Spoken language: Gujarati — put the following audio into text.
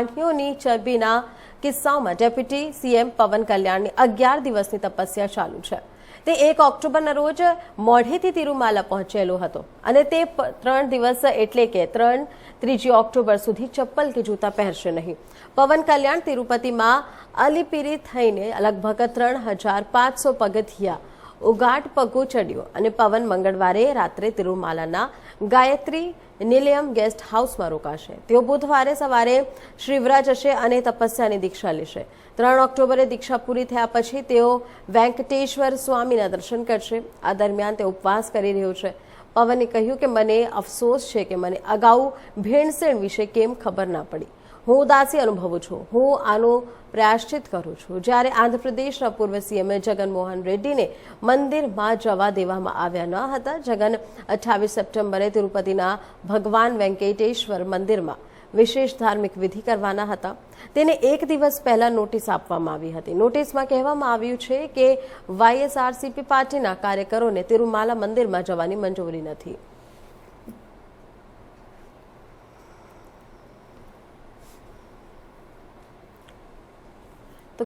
ગાંઠીઓની ચરબીના કિસ્સાઓમાં ડેપ્યુટી સીએમ પવન કલ્યાણની અગિયાર દિવસની તપસ્યા ચાલુ છે. તે એક ઓક્ટોબરના રોજ મોઢેથી તિરુમાલા પહોંચેલો હતો અને તે ત્રણ દિવસ એટલે કે ત્રણ ત્રીજી ઓક્ટોબર સુધી ચપ્પલ કે જૂતા પહેરશે નહીં. પવન કલ્યાણ તિરુપતિમાં અલીપીરી થઈને લગભગ ત્રણ હજાર પાંચસો પગથિયા ઉગાટ પગો ચડ્યો અને પવન મંગળવારે રાત્રે તિરુમાલાના ગાયત્રી નિલયમ ગેસ્ટ હાઉસમાં રોકાશે. તેઓ બુધવારે સવારે શિવરાજ જશે અને તપસ્યાની દીક્ષા લેશે. ત્રણ ઓક્ટોબરે દીક્ષા પૂરી થયા પછી તેઓ વેંકટેશ્વર સ્વામીના દર્શન કરશે. આ દરમિયાન તે ઉપવાસ કરી રહ્યો છે. પવને કહ્યું કે મને અફસોસ છે કે મને અગાઉ ભેણસેણ વિશે કેમ ખબર ના પડી. હું ઉદાસી અનુભવું છું. હું આનું પ્રાયશ્ચિત કરું છું. જ્યારે આંધ્રપ્રદેશના પૂર્વ સીએમ જગનમોહન રેડ્ડીને મંદિરમાં જવા દેવામાં આવ્યા ન હતા, જગન અઠ્ઠાવીસ સપ્ટેમ્બરે તિરુપતિના ભગવાન વેંકટેશ્વર મંદિરમાં વિશેષ ધાર્મિક વિધિ કરવાના હતા. તેને એક દિવસ પહેલા નોટિસ આપવામાં આવી હતી. નોટિસમાં કહેવામાં આવ્યું છે કે વાયએસઆરસીપી પાર્ટીના કાર્યકરોને તિરુમાલા મંદિરમાં જવાની મંજૂરી નથી.